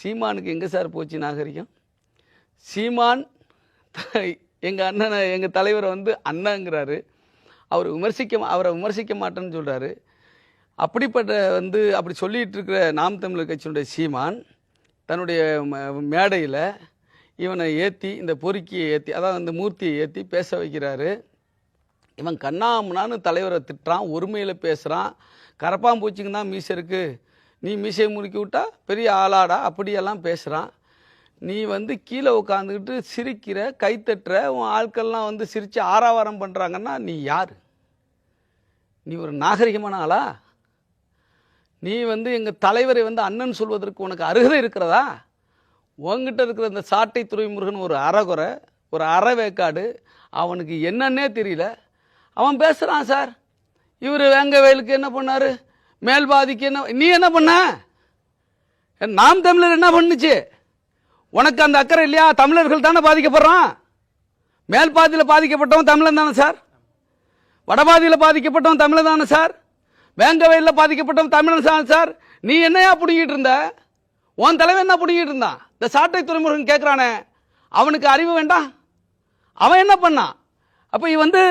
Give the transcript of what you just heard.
சீமானுக்கு எங்கே சார் போச்சு நாகரிகம்? சீமான் எங்கள் அண்ணனை எங்கள் தலைவரை வந்து அண்ணங்கிறாரு. அவர் விமர்சிக்க அவரை விமர்சிக்க மாட்டேன்னு சொல்கிறாரு அப்படிப்பட்ட வந்து அப்படி சொல்லிகிட்டு இருக்கிற நாம் தமிழர் கட்சியினுடைய சீமான் தன்னுடைய மேடையில் இவனை ஏற்றி இந்த பொறுக்கியை ஏற்றி அதாவது இந்த மூர்த்தியை ஏற்றி பேச வைக்கிறாரு. இவன் கண்ணாமனான்னு தலைவரை திட்டுறான் ஒருமையில் பேசுகிறான் கரப்பாம்பூச்சிக்கு தான் மீசை இருக்குது நீ மீசையை முறுக்கி விட்டா பெரிய ஆளாடா அப்படியெல்லாம் பேசுகிறான் நீ வந்து கீழே உட்காந்துக்கிட்டு சிரிக்கிற கைத்தட்டுற உன் ஆட்கள்லாம் வந்து சிரித்து ஆறாவாரம் பண்ணுறாங்கன்னா நீ யார்? நீ ஒரு நாகரிகமான ஆளா? நீ வந்து எங்கள் தலைவரை வந்து அண்ணன் சொல்வதற்கு உனக்கு அருகதை இருக்கிறதா? உங்ககிட்ட இருக்கிற இந்த சாட்டை துறைமுருகன் ஒரு அறகுறை ஒரு அறவேக்காடு அவனுக்கு என்னன்னே தெரியல. அவன் பேசுகிறான் சார். இவர் வேங்க வயலுக்கு என்ன பண்ணார்? மேல்பாதிக்கு என்ன நீ என்ன பண்ண? நாம் தமிழர் என்ன பண்ணுச்சு? உனக்கு அந்த அக்கறை இல்லையா? தமிழர்கள் தானே பாதிக்கப்படுறான். மேல் பாதியில் பாதிக்கப்பட்டவன் தமிழன் தானே சார். வடபாதியில் பாதிக்கப்பட்டவன் தமிழன் தானே சார். வேங்கவயலில் பாதிக்கப்பட்டவன் தமிழன் தான் சார். நீ என்னையா பிடுங்கிட்டு இருந்த? உன் தலைவன் என்ன பிடுங்கிட்டு இருந்தான்? இந்த சாட்டை துறைமுருகன் கேட்குறானே அவனுக்கு அறிவு வேண்டாம். அவன் என்ன பண்ணான்? அப்போ வந்து